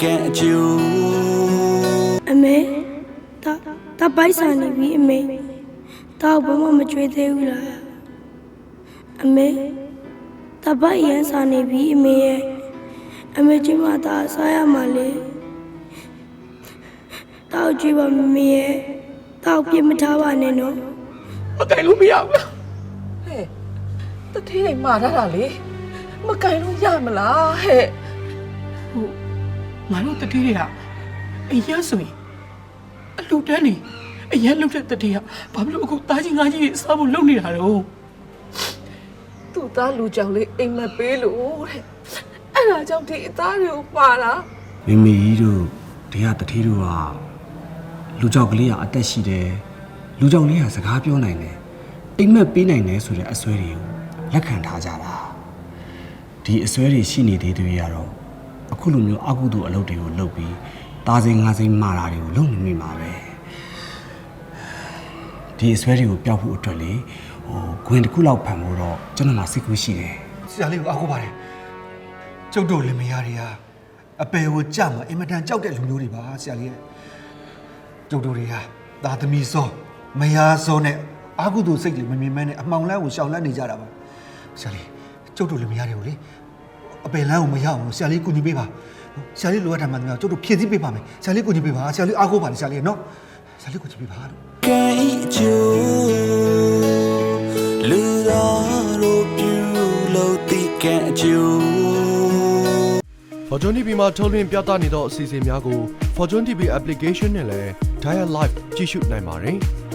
can't you အမေတာတာပိုက်ဆန်နေပြီအမေတာဘမမကြွေးသေးဘူးလားအမေတာပိုက်ရန်ဆန်နေပြီအမေရဲ့အမေချင်းမတာစားရမှာလေတောက်ကြည့်ပါမမေရဲ့တောက်ပြစ်မထားပါနဲ့နော်မကင်လို့မရဘူးလားဟဲ့တတိယမှာထားတာလေမကင်လို့ရမလားဟဲ့ဟုတ် ငါတို့တတိယကအရင်ဆိုရင်အလူတန်းနေအရင်လှုပ်တဲ့တတိယဘာဖြစ်လို့အခုတားကြီးငါကြီးတွေစားဖို့လုပ်နေတာတော့သူ့သားလူကြောင့်လေးအိမ်မက်ပေးလို့တဲ့အဲ့ဒါကြောင့်ဒီအသားတွေကိုပါလာမိမိကြီးတို့ဒီကတတိတို့ကလူကြောက်ကလေးကအသက်ရှိတယ်လူကြောက်လေးကစကားပြောနိုင်တယ်အိမ်မက်ပေးနိုင်တယ်ဆိုတဲ့အစွဲတွေကိုလက်ခံထားကြတာဒီအစွဲတွေရှိနေသေးတွေကတော့ အခုလိုမျိုးအကုသို့အလုပ်တွေကိုလုပ်ပြီးတာစိန်ငါစိန်မာတာတွေကိုလုပ်နေမိမှာပဲဒီအစွဲတွေကိုပျောက်ဖို့အတွက်လေဟိုဂွင်တစ်ခုလောက်ဖန်ဖို့တော့ကျွန်တော်မှစိတ်ကူးရှိတယ်ဆရာလေးကိုအားကိုးပါတယ်ကျုပ်တို့လင်မယားတွေဟာအပယ်ကိုကြမှာအင်မတန်ကြောက်တဲ့လူမျိုးတွေပါဆရာလေးရဲ့ကျုပ်တို့တွေဟာသာသမီစောမယားစောနဲ့အာဟုသူစိတ်တွေမမြင်မဲနဲ့အမှောင်လန်းကိုရှောင်လန်းနေကြတာပါဆရာလေးကျုပ်တို့လင်မယားတွေကိုလေ အပယ်လန်းကိုမရအောင်လို့ဆရာလေးကူညီပေးပါဆရာလေးလိုအပ်တာမှန်တယ်ကျုပ်တို့ဖြည့်ဆည်းပေးပါမယ်ဆရာလေးကူညီပေးပါဆရာလေးအားကိုးပါလေဆရာလေးနော်ဆရာလေးကူညီပေးပါလို့ can't you လူတော်တို့ပြုလို့ဒီ can't you Fortune TV မှာထုတ်လွှင့်ပြသနေသောအစီအစဉ်များကို Fortune TV application နဲ့လည်း Dial Live ကြည့်ရှုနိုင်ပါတယ်။